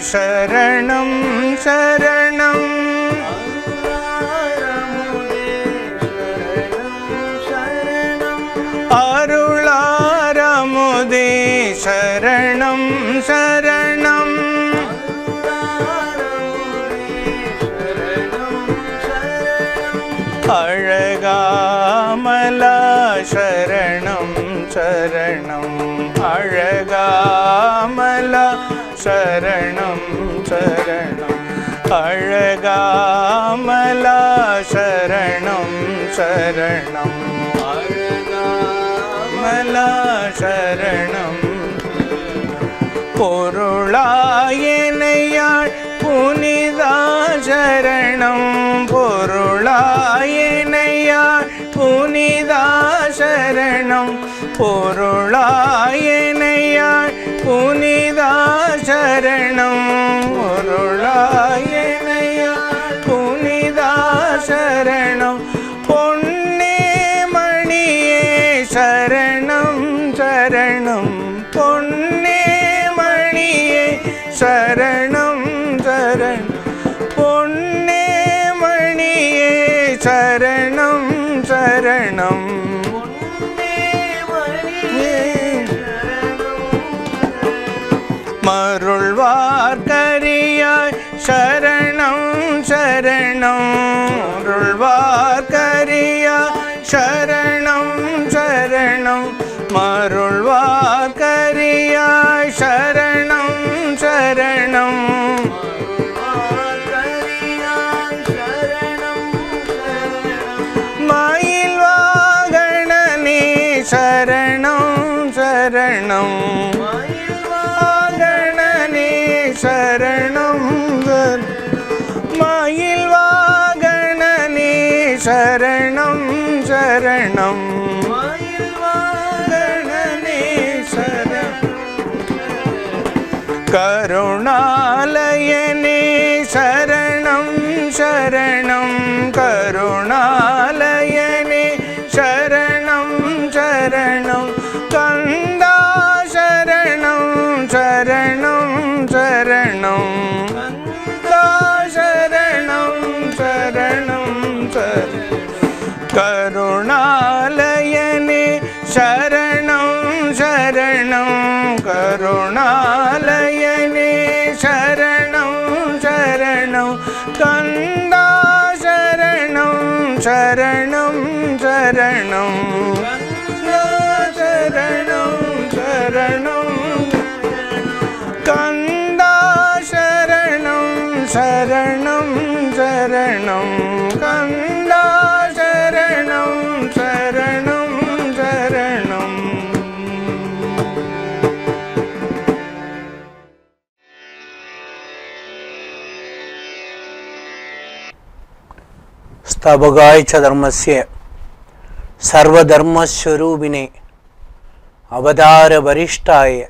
சரணம் சரணம் சரணம் சரணம். அழகாமலா சரணம் சரணம். அழகாமலா சரணம். பொருளாயனையாள் புனிதா சரணம். பொருளாயனையாள் புனிதா சரணம். பொருளாயனையாள் புனிதா சரணம். பொருளாயனையாள் புனிதா சரணம். பொன்னே மணியே சரணம் சரணம். பொன்னே மணியே சரணம். மருள்வார்கரியாய் சரணம் சரணம். அருள்வார்கரியாய் சரணம் சரணம். மருள்வார்கரியாய் சரணம் சரணம். கருணாலயனே சரணம் சரணம் கருணாலய स्थापकाय च धर्मस्य सर्वधर्मस्वरूपिणे अवतारवरिष्ठाय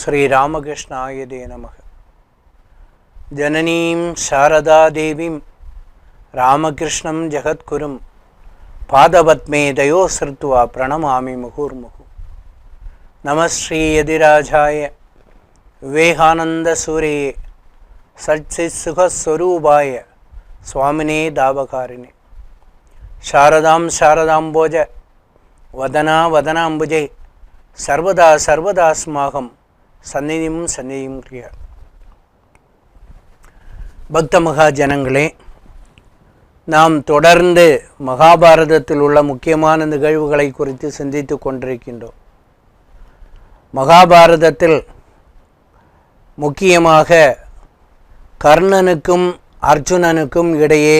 श्रीरामकृष्णाय ते नमः जननीं शारदादेवीं रामकृष्णं जगद्गुरुं पादपद्मे दयो श्रुत्वा प्रणमामि मुहुर्मुहुः नमः श्रीयदिराजाय विवेकानन्दसूर्ये सच्चित्सुखस्वरूपाय சாரதாம் சாரதாம்போஜ வதனா வதனாம்புஜை. சர்வதா சர்வதாஸ்மாகம் சந்நிதியும் சந்நிதியும் கிரியார் பக்த மகாஜனங்களே நாம் தொடர்ந்து மகாபாரதத்தில் உள்ள முக்கியமான நிகழ்வுகளை குறித்து சிந்தித்து கொண்டிருக்கின்றோம். மகாபாரதத்தில் முக்கியமாக கர்ணனுக்கும் அர்ஜுனனுக்கும் இடையே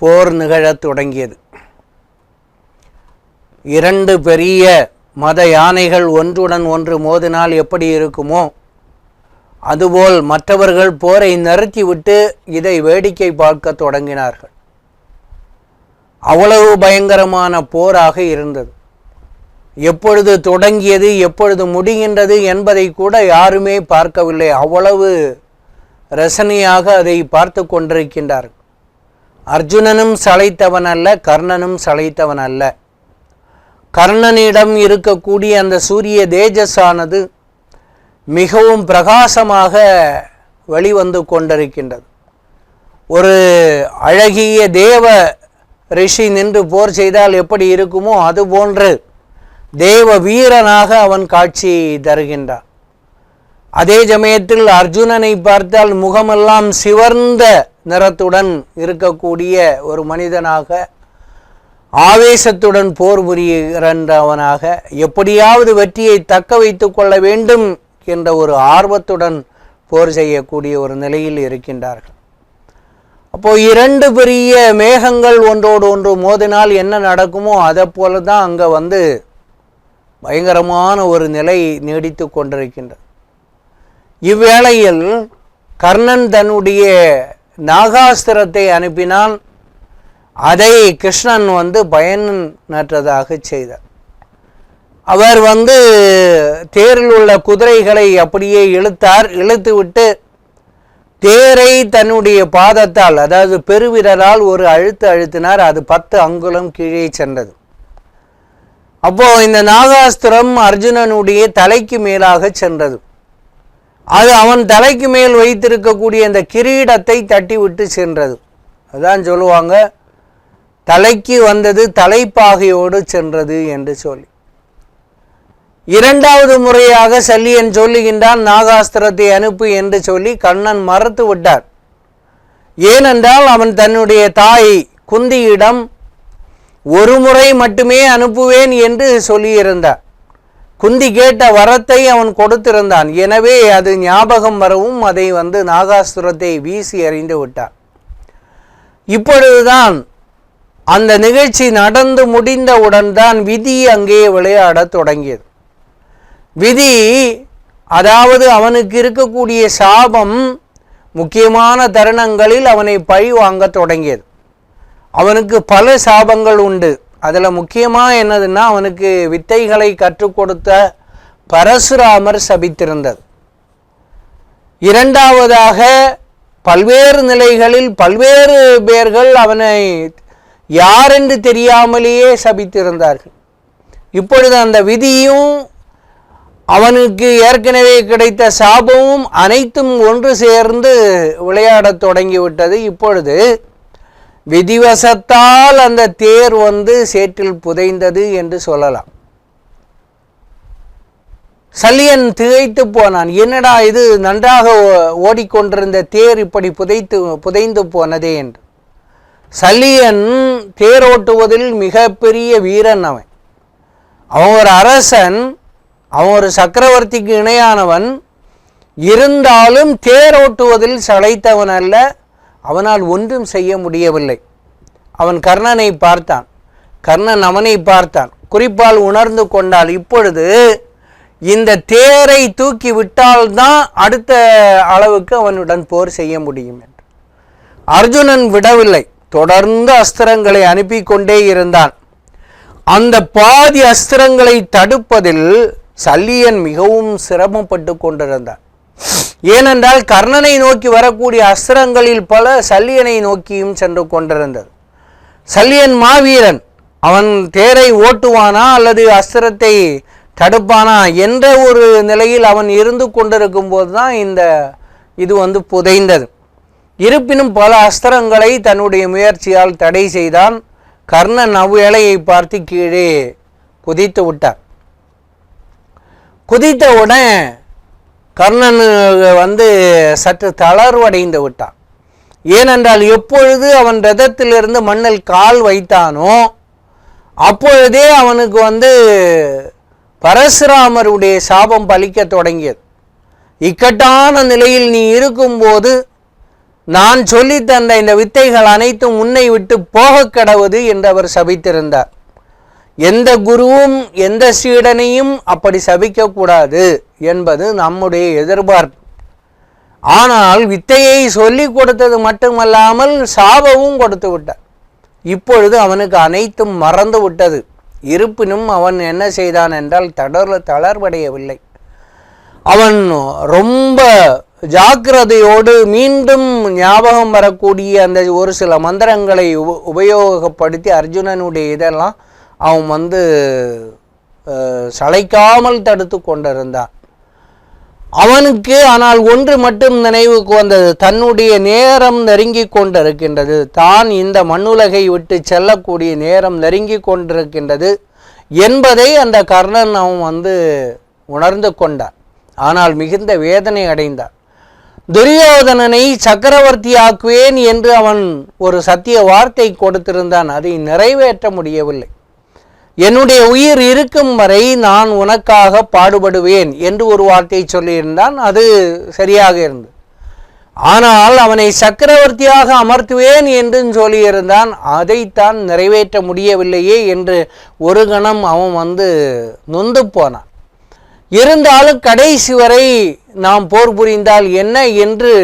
போர் நிகழத் தொடங்கியது. இரண்டு பெரிய மத யானைகள் ஒன்றுடன் ஒன்று மோதினால் எப்படி இருக்குமோ அதுபோல் மற்றவர்கள் போரை நிறுத்திவிட்டு இதை வேடிக்கை பார்க்க தொடங்கினார்கள். அவ்வளவு பயங்கரமான போராக இருந்தது. எப்பொழுது தொடங்கியது எப்பொழுது முடிகின்றது என்பதை கூட யாருமே பார்க்கவில்லை. அவ்வளவு ரசனையாக அதை பார்த்து கொண்டிருக்கின்றார்கள். அர்ஜுனனும் சளைத்தவன் அல்ல கர்ணனும் சளைத்தவன் அல்ல கர்ணனிடம் இருக்கக்கூடிய அந்த சூரிய தேஜஸானது மிகவும் பிரகாசமாக வெளிவந்து கொண்டிருக்கின்றது. ஒரு அழகிய தேவ ரிஷி நின்று போர் செய்தால் எப்படி இருக்குமோ அது போன்று தேவ வீரனாக அவன் காட்சி தருகின்றான். அதே சமயத்தில் அர்ஜுனனை பார்த்தால் முகமெல்லாம் சிவர்ந்த நிறத்துடன் இருக்கக்கூடிய ஒரு மனிதனாக ஆவேசத்துடன் போர் புரிகின்றவனாக எப்படியாவது வெற்றியை தக்க வைத்து கொள்ள வேண்டும் என்ற ஒரு ஆர்வத்துடன் போர் செய்யக்கூடிய ஒரு நிலையில் இருக்கின்றார்கள். அப்போது இரண்டு பெரிய மேகங்கள் ஒன்றோடு ஒன்று மோதினால் என்ன நடக்குமோ அதை போல தான் அங்கே வந்து பயங்கரமான ஒரு நிலை நீடித்து கொண்டிருக்கின்றது. இவ்வேளையில் கர்ணன் தன்னுடைய நாகாஸ்திரத்தை அனுப்பினால் அதை கிருஷ்ணன் வந்து பயனற்றதாக செய்தார். அவர் வந்து தேரில் உள்ள குதிரைகளை அப்படியே இழுத்தார். இழுத்து விட்டு தேரை தன்னுடைய பாதத்தால் அதாவது பெருவிரலால் ஒரு அழுத்து அழுத்தினார். அது பத்து அங்குலம் கீழே சென்றது. அப்போது இந்த நாகாஸ்திரம் அர்ஜுனனுடைய தலைக்கு மேலாக சென்றது. அது அவன் தலைக்கு மேல் வைத்திருக்கக்கூடிய இந்த கிரீடத்தை தட்டி விட்டு சென்றது. அதான் சொல்லுவாங்க தலைக்கு வந்தது தலைப்பாகையோடு சென்றது என்று சொல்லி. இரண்டாவது முறையாக சல்லியன் சொல்லுகின்றான் நாகாஸ்திரத்தை அனுப்பு என்று சொல்லி கண்ணன் மறுத்து விட்டார். ஏனென்றால் அவன் தன்னுடைய தாய் குந்தியிடம் ஒரு முறை மட்டுமே அனுப்புவேன் என்று சொல்லியிருந்தார். குந்தி கேட்ட வரத்தை அவன் கொடுத்திருந்தான். எனவே அது ஞாபகம் வரவும் அதை வந்து நாகாசுரத்தை வீசி அறிந்து விட்டான். இப்பொழுதுதான் அந்த நிகழ்ச்சி நடந்து முடிந்தவுடன் தான் விதி அங்கே விளையாடத் தொடங்கியது. விதி அதாவது அவனுக்கு இருக்கக்கூடிய சாபம் முக்கியமான தருணங்களில் அவனை பழி வாங்கத் தொடங்கியது. அவனுக்கு பல சாபங்கள் உண்டு. அதில் முக்கியமாக என்னதுன்னா அவனுக்கு வித்தைகளை கற்றுக் கொடுத்த பரசுராமர் சபித்திருந்தது. இரண்டாவதாக பல்வேறு நிலைகளில் பல்வேறு பேர்கள் அவனை யாரென்று தெரியாமலேயே சபித்திருந்தார்கள். இப்பொழுது அந்த விதியும் அவனுக்கு ஏற்கனவே கிடைத்த சாபமும் அனைத்தும் ஒன்று சேர்ந்து விளையாடத் தொடங்கிவிட்டது. இப்பொழுது விதிவசத்தால் அந்த தேர் வந்து சேற்றில் புதைந்தது என்று சொல்லலாம். சல்லியன் திகைத்து போனான். என்னடா இது நன்றாக ஓடிக்கொண்டிருந்த தேர் இப்படி புதைத்து புதைந்து போனதே என்று. சல்லியன் தேரோட்டுவதில் மிகப்பெரிய வீரன் அவன். அவன் ஒரு அரசன் அவன் ஒரு சக்கரவர்த்திக்கு இணையானவன். இருந்தாலும் தேரோட்டுவதில் சளைத்தவன் அல்ல அவனால் ஒன்றும் செய்ய முடியவில்லை. அவன் கர்ணனை பார்த்தான். கர்ணன் அவனை பார்த்தான். குறிப்பால் உணர்ந்து கொண்டால் இப்பொழுது இந்த தேரை தூக்கி விட்டால்தான் அடுத்த அளவுக்கு அவனுடன் போர் செய்ய முடியும் என்று. அர்ஜுனன் விடவில்லை. தொடர்ந்து அஸ்திரங்களை அனுப்பி கொண்டே இருந்தான். அந்த பாதி அஸ்திரங்களை தடுப்பதில் சல்லியன் மிகவும் சிரமப்பட்டு கொண்டிருந்தான். ஏனென்றால் கர்ணனை நோக்கி வரக்கூடிய அஸ்திரங்களில் பல சல்லியனை நோக்கியும் சென்று கொண்டிருந்தது. சல்லியன் மாவீரன் அவன் தேரை ஓட்டுவானா அல்லது அஸ்திரத்தை தடுப்பானா என்ற ஒரு நிலையில் அவன் இருந்து கொண்டிருக்கும் போது தான் இந்த இது வந்து புதைந்தது. இருப்பினும் பல அஸ்திரங்களை தன்னுடைய முயற்சியால் தடை செய்தான். கர்ணன் அவ்வேளையை பார்த்து கீழே குதித்து விட்டார் குதித்தவுடன் கர்ணன் வந்து சற்று தளர்வடைந்து விட்டான். ஏனென்றால் எப்பொழுது அவன் ரதத்திலிருந்து மண்ணில் கால் வைத்தானோ அப்பொழுதே அவனுக்கு வந்து பரசுராமருடைய சாபம் பலிக்க தொடங்கியது. இக்கட்டான நிலையில் நீ இருக்கும்போது நான் சொல்லித் தந்த இந்த வித்தைகள் அனைத்தும் உன்னை விட்டு போக கடவுது என்று அவர் சபித்திருந்தார். எந்த குருவும் எந்த சீடனையும் அப்படி சபிக்கக்கூடாது என்பது நம்முடைய எதிர்பார்ப்பு. ஆனால் வித்தையை சொல்லிக் கொடுத்தது மட்டுமல்லாமல் சாபமும் கொடுத்து விட்டார். இப்பொழுது அவனுக்கு அனைத்தும் மறந்து விட்டது. இருப்பினும் அவன் என்ன செய்தான் என்றால் தடர் தளர்வடையவில்லை. அவன் ரொம்ப ஜாக்கிரதையோடு மீண்டும் ஞாபகம் வரக்கூடிய அந்த ஒரு சில மந்திரங்களை உப- உபயோகப்படுத்தி அர்ஜுனனுடைய இதெல்லாம் அவன் வந்து சளைக்காமல் தடுத்து கொண்டிருந்தான். அவனுக்கு ஆனால் ஒன்று மட்டும் நினைவுக்கு வந்தது தன்னுடைய நேரம் நெருங்கி கொண்டிருக்கின்றது. தான் இந்த மண்ணுலகை விட்டு செல்லக்கூடிய நேரம் நெருங்கி கொண்டிருக்கின்றது என்பதை அந்த கர்ணன் அவன் வந்து உணர்ந்து கொண்டான். ஆனால் மிகுந்த வேதனை அடைந்தான். துரியோதனனை சக்கரவர்த்தி ஆக்குவேன் என்று அவன் ஒரு சத்திய வார்த்தை கொடுத்திருந்தான். அதை நிறைவேற்ற முடியவில்லை. என்னுடைய உயிர் இருக்கும் வரை நான் உனக்காக பாடுபடுவேன் என்று ஒரு வார்த்தை சொல்லியிருந்தான். அது சரியாக இருந்தது. ஆனால் அவனை சக்கரவர்த்தியாக அமர்த்துவேன் என்று சொல்லியிருந்தான். அதைத்தான் நிறைவேற்ற முடியவில்லையே என்று ஒரு கணம் அவன் வந்து நொந்து போனான். இருந்தாலும் கடைசி வரை நாம் போர் புரிந்தால் என்ன என்று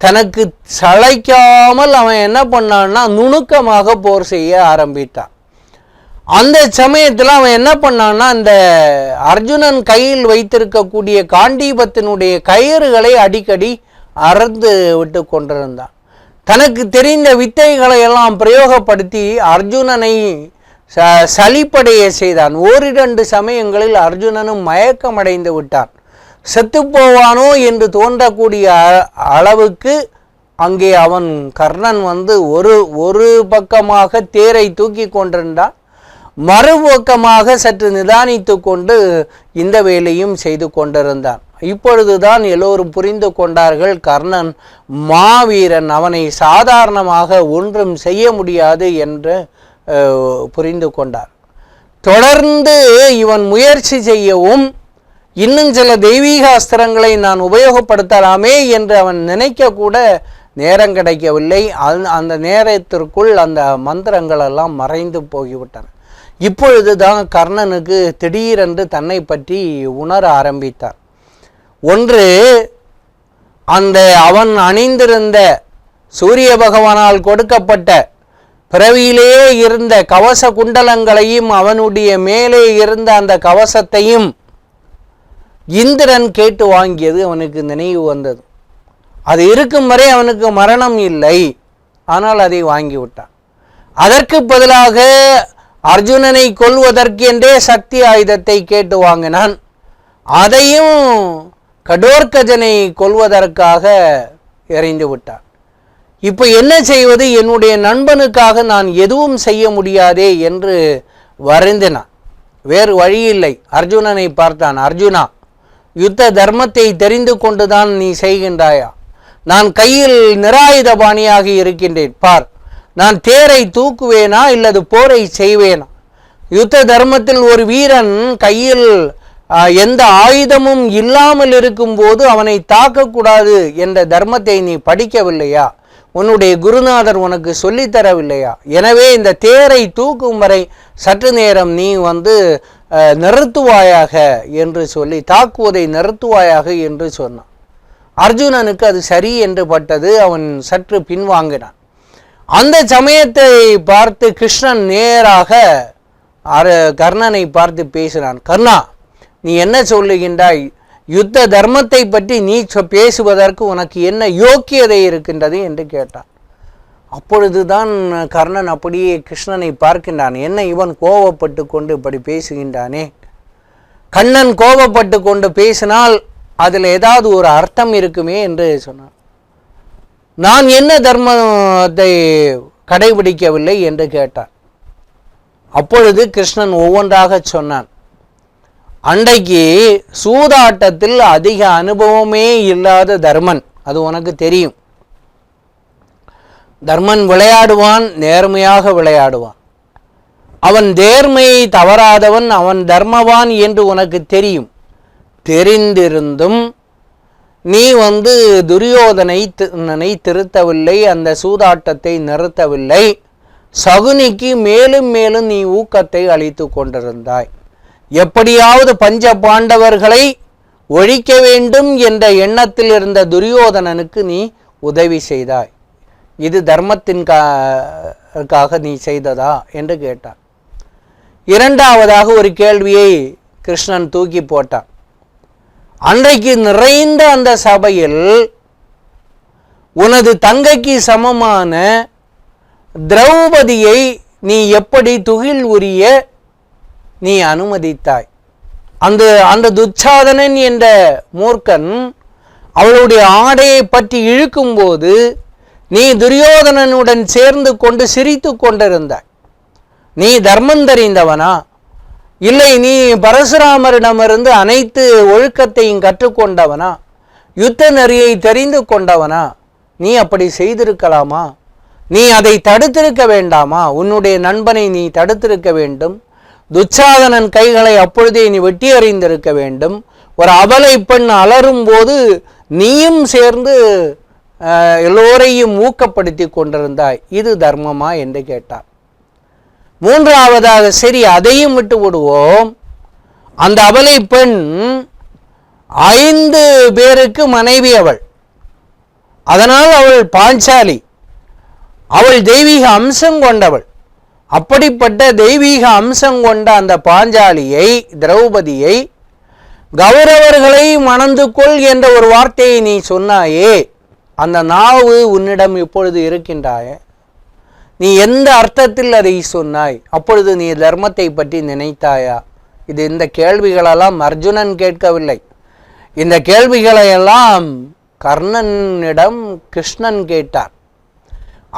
தனக்கு சளைக்காமல் அவன் என்ன பண்ணான்னா நுணுக்கமாக போர் செய்ய ஆரம்பித்தான். அந்த சமயத்தில் அவன் என்ன பண்ணான்னா அந்த அர்ஜுனன் கையில் வைத்திருக்கக்கூடிய காண்டீபத்தினுடைய கயிறுகளை அடிக்கடி அறுந்து விட்டு கொண்டிருந்தான். தனக்கு தெரிந்த வித்தைகளை எல்லாம் பிரயோகப்படுத்தி அர்ஜுனனை ச சலிப்படைய செய்தான். ஓரிரண்டு சமயங்களில் அர்ஜுனனும் மயக்கமடைந்து விட்டான். செத்துப்போவானோ என்று தோன்றக்கூடிய அ- அளவுக்கு அங்கே அவன் கர்ணன் வந்து ஒரு ஒரு பக்கமாக தேரை தூக்கி கொண்டிருந்தான். மறுபக்கமாக சற்று நிதானித்து கொண்டு இந்த வேலையும் செய்து கொண்டிருந்தான். இப்பொழுதுதான் எல்லோரும் புரிந்து கொண்டார்கள் கர்ணன் மாவீரன் அவனை சாதாரணமாக ஒன்றும் செய்ய முடியாது என்று புரிந்து கொண்டார் தொடர்ந்து இவன் முயற்சி செய்யவும் இன்னும் சில தெய்வீக அஸ்திரங்களை நான் உபயோகப்படுத்தலாமே என்று அவன் நினைக்க கூட நேரம் கிடைக்கவில்லை. அந்த- அந்த நேரத்திற்குள் அந்த மந்திரங்களெல்லாம் மறைந்து போய்விட்டன. இப்பொழுதுதான் கர்ணனுக்கு திடீரென்று தன்னை பற்றி உணர ஆரம்பித்தார் ஒன்று அந்த அவன் அணிந்திருந்த சூரிய பகவானால் கொடுக்கப்பட்ட பிறவியிலேயே இருந்த கவச குண்டலங்களையும் அவனுடைய மேலே இருந்த அந்த கவசத்தையும் இந்திரன் கேட்டு வாங்கியது அவனுக்கு நினைவு வந்தது. அது இருக்கும் வரை அவனுக்கு மரணம் இல்லை. ஆனால் அதை வாங்கி விட்டான் அதற்கு பதிலாக அர்ஜுனனை கொல்வதற்கென்றே சக்தி ஆயுதத்தை கேட்டு வாங்கினான். அதையும் கடோர்கஜனை கொல்வதற்காக எறிந்து விட்டான். இப்போ என்ன செய்வது? என்னுடைய நண்பனுக்காக நான் எதுவும் செய்ய முடியாதே என்று வருந்தினான். வேறு வழியில்லை அர்ஜுனனை பார்த்தான். அர்ஜுனா யுத்த தர்மத்தை தெரிந்து கொண்டுதான் நீ செய்கின்றாயா? நான் கையில் நிராயுதபாணியாக இருக்கின்றேன். பார் நான் தேரை தூக்குவேனா இல்லது போரை செய்வேனா? யுத்த தர்மத்தில் ஒரு வீரன் கையில் எந்த ஆயுதமும் இல்லாமல் இருக்கும்போது அவனை தாக்கக்கூடாது என்ற தர்மத்தை நீ படிக்கவில்லையா? உன்னுடைய குருநாதர் உனக்கு சொல்லித்தரவில்லையா? எனவே இந்த தேரை தூக்கும் வரை சற்று நேரம் நீ வந்து நிறுத்துவாயாக என்று சொல்லி தாக்குவதை நிறுத்துவாயாக என்று சொன்னான். அர்ஜுனனுக்கு அது சரி என்று பட்டது அவன் சற்று பின்வாங்கினான். அந்த சமயத்தை பார்த்து கிருஷ்ணன் நேராக கர்ணனை பார்த்து பேசினான் கர்ணா நீ என்ன சொல்லுகின்றாய்? யுத்த தர்மத்தை பற்றி நீ பேசுவதற்கு உனக்கு என்ன யோக்கியதை இருக்கின்றது? என்று கேட்டான். அப்பொழுதுதான் கர்ணன் அப்படியே கிருஷ்ணனை பார்க்கின்றான். என்ன இவன் கோபப்பட்டு கொண்டு இப்படி பேசுகின்றானே? கண்ணன் கோபப்பட்டு கொண்டு பேசினால் அதில் ஏதாவது ஒரு அர்த்தம் இருக்குமே என்று சொன்னான். நான் என்ன தர்மத்தை கடைபிடிக்கவில்லை என்று கேட்டான். அப்பொழுது கிருஷ்ணன் ஒவ்வொன்றாக சொன்னான். அன்றைக்கு சூதாட்டத்தில் அதிக அனுபவமே இல்லாத தர்மன் அது உனக்கு தெரியும். தர்மன் விளையாடுவான் நேர்மையாக விளையாடுவான். அவன் தேர்மையை தவறாதவன் அவன் தர்மவான் என்று உனக்கு தெரியும். தெரிந்திருந்தும் நீ வந்து துரியோதனை தி- திருத்தவில்லை அந்த சூதாட்டத்தை நிறுத்தவில்லை. சகுனிக்கு மேலும் மேலும் நீ ஊக்கத்தை அளித்து கொண்டிருந்தாய். எப்படியாவது பஞ்ச பாண்டவர்களை ஒழிக்க வேண்டும் என்ற எண்ணத்தில் இருந்த துரியோதனனுக்கு நீ உதவி செய்தாய். இது தர்மத்தின் காக நீ செய்ததா? என்று கேட்டான். இரண்டாவதாக ஒரு கேள்வியை கிருஷ்ணன் தூக்கி போட்டான். அன்றைக்கு நிறைந்த அந்த சபையில் உனது தங்கைக்கு சமமான திரௌபதியை நீ எப்படி துகில் உரிய நீ அனுமதித்தாய். அந்த அந்த துச்சாதனன் என்ற மூர்க்கன் அவளுடைய ஆடையை பற்றி இழுக்கும்போது நீ துரியோதனனுடன் சேர்ந்து கொண்டு சிரித்து கொண்டிருந்தாய். நீ தர்மம் தெரிந்தவனா? இல்லை நீ பரசுராமரிடமிருந்து அனைத்து ஒழுக்கத்தையும் கற்றுக்கொண்டவனா? யுத்த நெறியை தெரிந்து கொண்டவனா? நீ அப்படி செய்திருக்கலாமா? நீ அதை தடுத்திருக்க வேண்டாமா? உன்னுடைய நண்பனை நீ தடுத்திருக்க வேண்டும். துச்சாதனன் கைகளை அப்பொழுதே நீ வெட்டி அறிந்திருக்க வேண்டும். ஒரு அபலை பெண் அலரும் போது நீயும் சேர்ந்து எல்லோரையும் ஊக்கப்படுத்தி கொண்டிருந்தாய். இது தர்மமா? என்று கேட்டார். மூன்றாவதாக சரி அதையும் விட்டு விடுவோம். அந்த அபலை பெண் ஐந்து பேருக்கு மனைவி அவள். அதனால் அவள் பாஞ்சாலி. அவள் தெய்வீக அம்சம் கொண்டவள். அப்படிப்பட்ட தெய்வீக அம்சம் கொண்ட அந்த பாஞ்சாலியை திரௌபதியை கௌரவர்களை மணந்து கொள் என்ற ஒரு வார்த்தையை நீ சொன்னாயே அந்த நாவு உன்னிடம் இப்பொழுது இருக்கின்றாயே? நீ எந்த அர்த்தத்தில் அதை சொன்னாய்? அப்பொழுது நீ தர்மத்தை பற்றி நினைத்தாயா? இது இந்த கேள்விகளெல்லாம் அர்ஜுனன் கேட்கவில்லை. இந்த கேள்விகளையெல்லாம் கர்ணனிடம் கிருஷ்ணன் கேட்டார்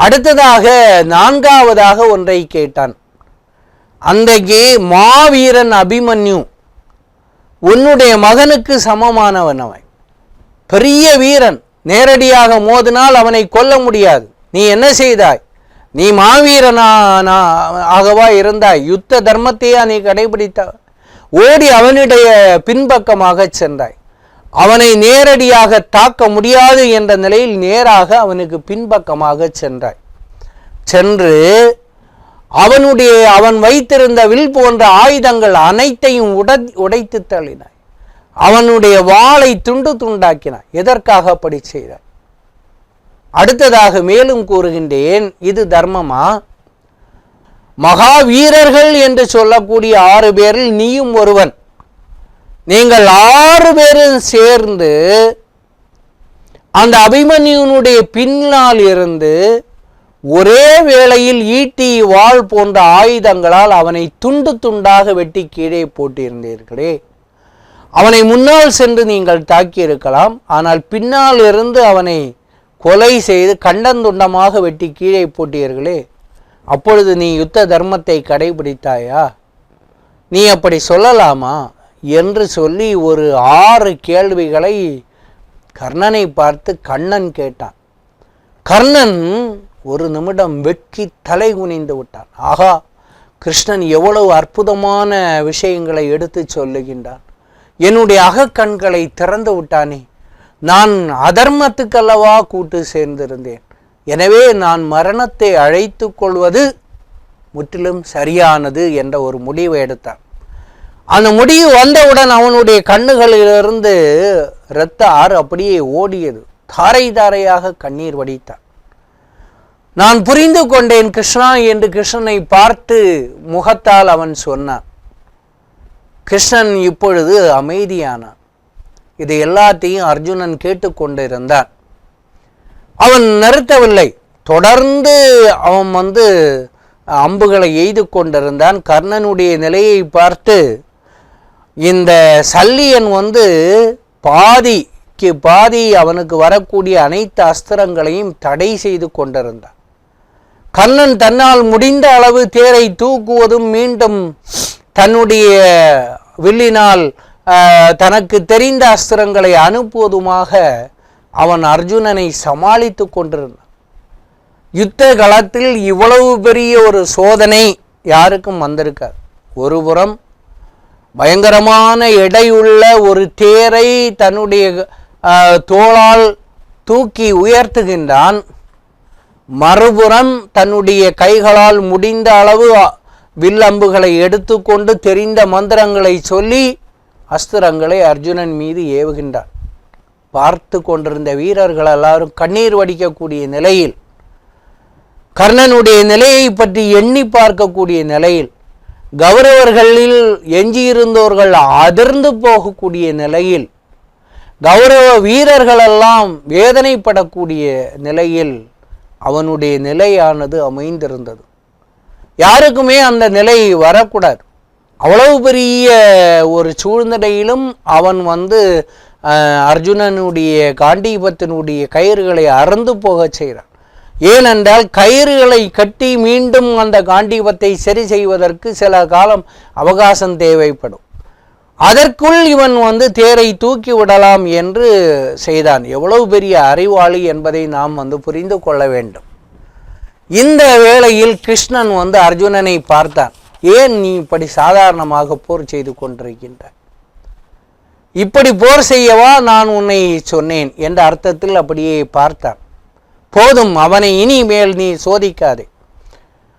அடுத்ததாக நான்காவதாக ஒன்றை கேட்டான். அன்றைக்கு மாவீரன் அபிமன்யு உன்னுடைய மகனுக்கு சமமானவன் அவன். பெரிய வீரன் நேரடியாக மோதினால் அவனை கொல்ல முடியாது. நீ என்ன செய்தாய்? நீ மாவீரனானா ஆகவா இருந்தாய் யுத்த தர்மத்தையா நீ கடைபிடித்த? ஓடி அவனுடைய பின்பக்கமாக சென்றாய். அவனை நேரடியாக தாக்க முடியாது என்ற நிலையில் நேராக அவனுக்கு பின்பக்கமாக சென்றாய். சென்று அவனுடைய அவன் வைத்திருந்த வில் போன்ற ஆயுதங்கள் அனைத்தையும் உட உடைத்து தள்ளினாய். அவனுடைய வாளை துண்டு துண்டாக்கினாய். எதற்காக அப்படி செய்தாய்? அடுத்ததாக மேலும் கூறுகின்றேன் இது தர்மமா? மகாவீரர்கள் என்று சொல்லக்கூடிய ஆறு பேரில் நீயும் ஒருவன். நீங்கள் ஆறு பேரும் சேர்ந்து அந்த அபிமன்யுனுடைய பின்னால் இருந்து ஒரே வேளையில் ஈட்டி வாள் போன்ற ஆயுதங்களால் அவனை துண்டு துண்டாக வெட்டி கீழே போட்டிருந்தீர்களே. அவனை முன்னால் சென்று நீங்கள் தாக்கியிருக்கலாம் ஆனால் பின்னால் இருந்து அவனை கொலை செய்து கண்டந்துண்டமாக வெட்டி கீழே போட்டீர்களே அப்பொழுது நீ யுத்த தர்மத்தை கடைபிடித்தாயா? நீ அப்படி சொல்லலாமா? என்று சொல்லி ஒரு ஆறு கேள்விகளை கர்ணனை பார்த்து கண்ணன் கேட்டான். கர்ணன் ஒரு நிமிடம் வெட்கி தலை குனிந்து விட்டான். ஆகா கிருஷ்ணன் எவ்வளவு அற்புதமான விஷயங்களை எடுத்து சொல்லுகின்றான். என்னுடைய அகக்கண்களை திறந்து விட்டானே நான் அதர்மத்துக்கல்லவா கூட்டு சேர்ந்திருந்தேன். எனவே நான் மரணத்தை அழைத்து கொள்வது முற்றிலும் சரியானது என்ற ஒரு முடிவை எடுத்தான். அந்த முடிவு வந்தவுடன் அவனுடைய கண்ணுகளிலிருந்து இரத்த ஆறு அப்படியே ஓடியது. தாரை தாரையாக கண்ணீர் வடித்தான். நான் புரிந்து கொண்டேன் கிருஷ்ணா என்று கிருஷ்ணனை பார்த்து முகத்தால் அவன் சொன்னான். கிருஷ்ணன் இப்பொழுது அமைதியானான். இது எல்லாத்தையும் அர்ஜுனன் கேட்டுக்கொண்டிருந்தான். அவன் நிறுத்தவில்லை. தொடர்ந்து அவன் வந்து அம்புகளை எய்து கொண்டிருந்தான். கர்ணனுடைய நிலையை பார்த்து இந்த சல்லியன் வந்து பாதிக்கு பாதி அவனுக்கு வரக்கூடிய அனைத்து அஸ்திரங்களையும் தடை செய்து கொண்டிருந்தான். கர்ணன் தன்னால் முடிந்த அளவு தேரை தூக்குவதும் மீண்டும் தன்னுடைய வில்லினால் தனக்கு தெரிந்த அஸ்திரங்களை அனுப்புவதுமாக அவன் அர்ஜுனனை சமாளித்து கொண்டிருந்தான். யுத்த களத்தில் இவ்வளவு பெரிய ஒரு சோதனை யாருக்கும் வந்திருக்கார் ஒருபுறம் பயங்கரமான எடையுள்ள ஒரு தேரை தன்னுடைய தோளால் தூக்கி உயர்த்துகின்றான். மறுபுறம் தன்னுடைய கைகளால் முடிந்த அளவு வில்லம்புகளை எடுத்துக்கொண்டு தெரிந்த மந்திரங்களை சொல்லி அஸ்திரங்களை அர்ஜுனன் மீது ஏவுகின்றான். பார்த்து கொண்டிருந்த வீரர்கள் எல்லாரும் கண்ணீர் வடிக்கக்கூடிய நிலையில் கர்ணனுடைய நிலையை பற்றி எண்ணி பார்க்கக்கூடிய நிலையில் கௌரவர்களில் எஞ்சியிருந்தோர்கள் அதிர்ந்து போகக்கூடிய நிலையில் கௌரவ வீரர்களெல்லாம் வேதனைப்படக்கூடிய நிலையில் அவனுடைய நிலையானது அமைந்திருந்தது. யாருக்குமே அந்த நிலை வரக்கூடாது. அவ்வளவு பெரிய ஒரு சூழ்நிலையிலும் அவன் வந்து அர்ஜுனனுடைய காண்டீபத்தினுடைய கயிறுகளை அறந்து போகச் செய்கிறான். ஏனென்றால் கயிறுகளை கட்டி மீண்டும் அந்த காண்டீபத்தை சரி செய்வதற்கு சில காலம் அவகாசம் தேவைப்படும். அதற்குள் இவன் வந்து தேரை தூக்கி விடலாம் என்று செய்தான். எவ்வளவு பெரிய அறிவாளி என்பதை நாம் வந்து புரிந்து கொள்ள வேண்டும். இந்த வேளையில் கிருஷ்ணன் வந்து அர்ஜுனனை பார்த்தான். ஏன் நீ இப்படி சாதாரணமாக போர் செய்து கொண்டிருக்கின்ற? இப்படி போர் செய்யவா நான் உன்னை சொன்னேன் என்ற அர்த்தத்தில் அப்படியே பார்த்தான். போதும் அவனை இனிமேல் நீ சோதிக்காதே.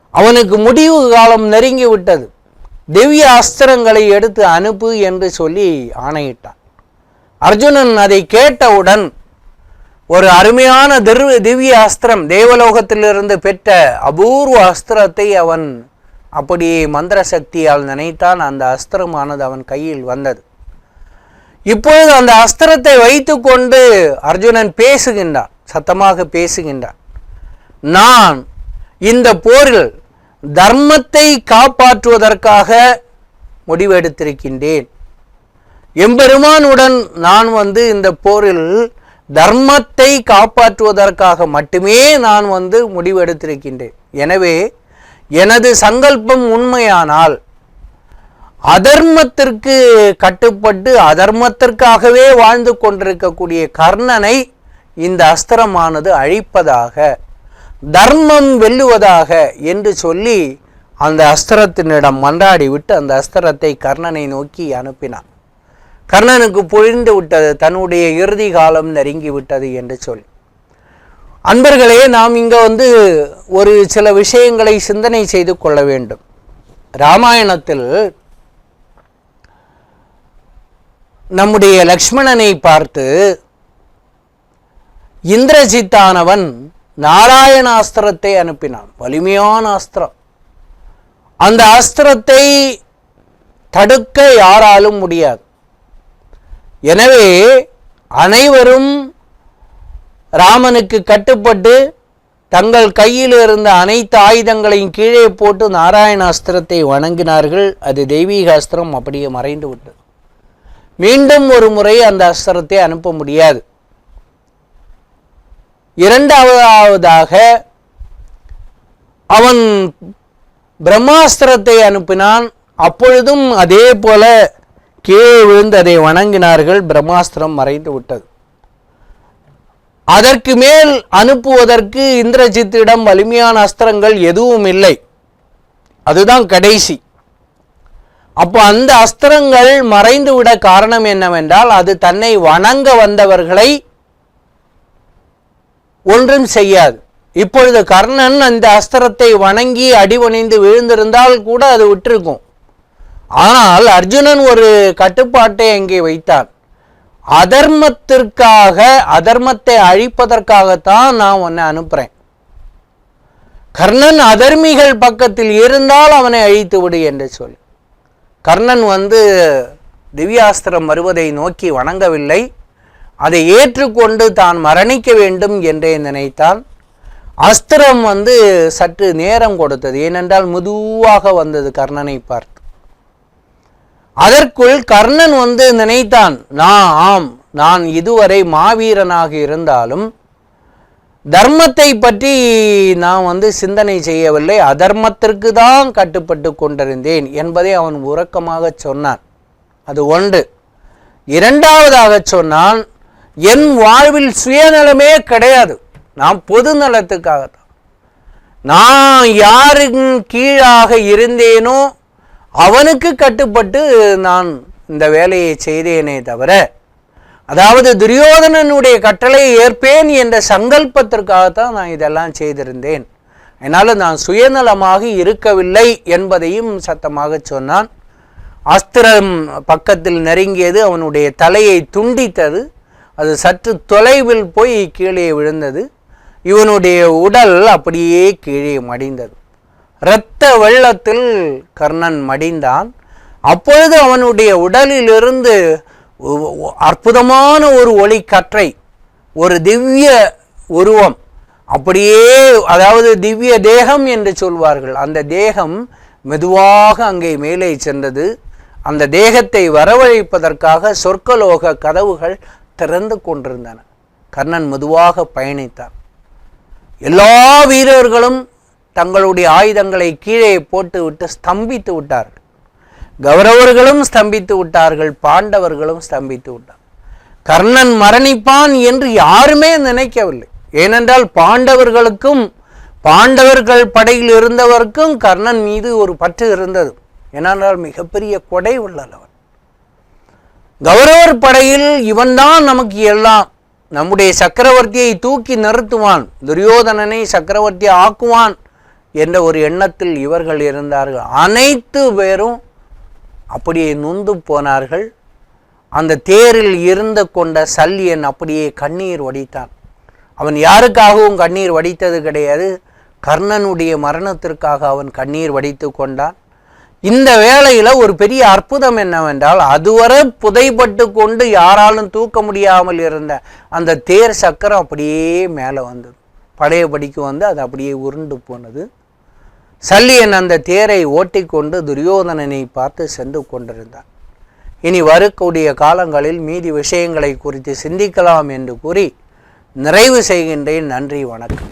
அவனுக்கு முடிவு காலம் நெருங்கி விட்டது. திவ்ய அஸ்திரங்களை எடுத்து அனுப்பு என்று சொல்லி ஆணையிட்டான். அர்ஜுனன் அதை கேட்டவுடன் ஒரு அருமையான திரு திவ்ய அஸ்திரம் தேவலோகத்திலிருந்து பெற்ற அபூர்வ அஸ்திரத்தை அவன் அப்படி மந்திர சக்தியால் நினைத்தான் அந்த அஸ்திரமானது அவன் கையில் வந்தது. இப்பொழுது அந்த அஸ்திரத்தை வைத்துக்கொண்டு அர்ஜுனன் பேசுகின்றான் சத்தமாக பேசுகின்றான். நான் இந்த போரில் தர்மத்தை காப்பாற்றுவதற்காக முடிவெடுத்திருக்கின்றேன். எம்பெருமானுடன் நான் வந்து இந்த போரில் தர்மத்தை காப்பாற்றுவதற்காக மட்டுமே நான் வந்து முடிவெடுத்திருக்கின்றேன். எனவே எனது சங்கல்பம் உண்மையானால் அதர்மத்திற்கு கட்டுப்பட்டு அதர்மத்திற்காகவே வாழ்ந்து கொண்டிருக்கக்கூடிய கர்ணனை இந்த அஸ்திரமானது அழிப்பதாக தர்மம் வெல்லுவதாக என்று சொல்லி அந்த அஸ்திரத்தினிடம் மன்றாடி விட்டு அந்த அஸ்திரத்தை கர்ணனை நோக்கி அனுப்பினான். கர்ணனுக்கு புரிந்து விட்டது தன்னுடைய இறுதி காலம் நெருங்கி விட்டது என்று சொல்லி. அன்பர்களே நாம் இங்கே வந்து ஒரு சில விஷயங்களை சிந்தனை செய்து கொள்ள வேண்டும். ராமாயணத்தில் நம்முடைய லக்ஷ்மணனை பார்த்து இந்திரஜித்தானவன் நாராயண அஸ்திரத்தை அனுப்பினான். வலிமையான அஸ்திரம். அந்த அஸ்திரத்தை தடுக்க யாராலும் முடியாது. எனவே அனைவரும் ராமனுக்கு கட்டுப்பட்டு தங்கள் கையில் இருந்த அனைத்து ஆயுதங்களையும் கீழே போட்டு நாராயண அஸ்திரத்தை வணங்கினார்கள். அது தெய்வீக அஸ்திரம் அப்படியே மறைந்து விட்டது. மீண்டும் ஒரு முறை அந்த அஸ்திரத்தை அனுப்ப முடியாது. இரண்டாவதாக அவன் பிரம்மாஸ்திரத்தை அனுப்பினான். அப்பொழுதும் அதே போல கீழே விழுந்து அதை வணங்கினார்கள். பிரம்மாஸ்திரம் மறைந்து விட்டது. அதற்கு மேல் அனுப்புவதற்கு இந்திரஜித்திடம் வலிமையான அஸ்திரங்கள் எதுவும் இல்லை. அதுதான் கடைசி. அப்போ அந்த அஸ்திரங்கள் மறைந்து விட காரணம் என்னவென்றால் அது தன்னை வணங்க வந்தவர்களை ஒன்றும் செய்யாது. இப்பொழுது கர்ணன் அந்த அஸ்திரத்தை வணங்கி அடிவணிந்து விழுந்திருந்தால் கூட அது விட்டிருக்கும். ஆனால் அர்ஜுனன் ஒரு கட்டுப்பாட்டை அங்கே வைத்தான். அதர்மத்திற்காக அதர்மத்தை அழிப்பதற்காகத்தான் நான் உன்னை அனுப்புறேன். கர்ணன் அதர்மிகள் பக்கத்தில் இருந்தால் அவனை அழித்து விடு என்று சொல் கர்ணன் வந்து திவ்யாஸ்திரம் வருவதை நோக்கி வணங்கவில்லை. அதை ஏற்றுக்கொண்டு தான் மரணிக்க வேண்டும் என்றே நினைத்தான். அஸ்திரம் வந்து சற்று நேரம் கொடுத்தது. ஏனென்றால் மெதுவாக வந்தது கர்ணனை பார்த்து. அதற்குள் கர்ணன் வந்து நினைத்தான் நான் ஆம் நான் இதுவரை மாவீரனாக இருந்தாலும் தர்மத்தை பற்றி நான் வந்து சிந்தனை செய்யவில்லை. அதர்மத்திற்கு தான் கட்டுப்பட்டு கொண்டிருந்தேன் என்பதை அவன் உறக்கமாக சொன்னான். அது ஒன்று. இரண்டாவதாக சொன்னான் என் வாழ்வில் சுயநலமே கிடையாது. நான் பொது நலத்துக்காகத்தான். நான் யாரின் கீழாக இருந்தேனோ அவனுக்கு கட்டுப்பட்டு நான் இந்த வேலையை செய்தேனே தவிர அதாவது துரியோதனனுடைய கட்டளையை ஏற்பேன் என்ற சங்கல்பத்திற்காகத்தான் நான் இதெல்லாம் செய்திருந்தேன். என்னால் நான் சுயநலமாக இருக்கவில்லை என்பதையும் சத்தமாக சொன்னான். அஸ்திரம் பக்கத்தில் நெருங்கியது அவனுடைய தலையை துண்டித்தது. அது சற்று தொலைவில் போய் கீழே விழுந்தது. இவனுடைய உடல் அப்படியே கீழே மடிந்தது. இரத்த வெள்ளத்தில் கர்ணன் மடிந்தான். அப்பொழுது அவனுடைய உடலிலிருந்து அற்புதமான ஒரு ஒளி கற்றை ஒரு திவ்ய உருவம் அப்படியே அதாவது திவ்ய தேகம் என்று சொல்வார்கள். அந்த தேகம் மெதுவாக அங்கே மேலே சென்றது. அந்த தேகத்தை வரவழைப்பதற்காக சொர்க்கலோக கதவுகள் திறந்து கொண்டிருந்தன. கர்ணன் மெதுவாக பயணித்தான். எல்லா வீரர்களும் தங்களுடைய ஆயுதங்களை கீழே போட்டுவிட்டு ஸ்தம்பித்து விட்டார்கள். கௌரவர்களும் ஸ்தம்பித்து விட்டார்கள் பாண்டவர்களும் ஸ்தம்பித்து விட்டார் கர்ணன் மரணிப்பான் என்று யாருமே நினைக்கவில்லை. ஏனென்றால் பாண்டவர்களுக்கும் பாண்டவர்கள் படையில் இருந்தவருக்கும் கர்ணன் மீது ஒரு பற்று இருந்தது. ஏனென்றால் மிகப்பெரிய கொடை உள்ளவன் கௌரவர் படையில் இவன்தான் நமக்கு எல்லாம். நம்முடைய சக்கரவர்த்தியை தூக்கி நிறுத்துவான் துரியோதனனை சக்கரவர்த்தி ஆக்குவான் என்ற ஒரு எண்ணத்தில் இவர்கள் இருந்தார்கள். அனைத்து பேரும் அப்படியே நொந்து போனார்கள். அந்த தேரில் இருந்து கொண்ட சல்லியன் அப்படியே கண்ணீர் வடித்தான். அவன் யாருக்காகவும் கண்ணீர் வடித்தது கிடையாது. கர்ணனுடைய மரணத்திற்காக அவன் கண்ணீர் வடித்து கொண்டான். இந்த வேளையில் ஒரு பெரிய அற்புதம் என்னவென்றால் அதுவரை புதைப்பட்டு கொண்டு யாராலும் தூக்க முடியாமல் இருந்த அந்த தேர் சக்கரம் அப்படியே மேலே வந்தது. பழையபடிக்கு வந்து அது அப்படியே உருண்டு போனது. சல்லியன் அந்த தேரை ஓட்டிக்கொண்டு துரியோதனனை பார்த்து சென்று கொண்டிருந்தான். இனி வரக்கூடிய காலங்களில் மீதி விஷயங்களை குறித்து சிந்திக்கலாம் என்று கூறி நிறைவு செய்கின்றேன். நன்றி வணக்கம்.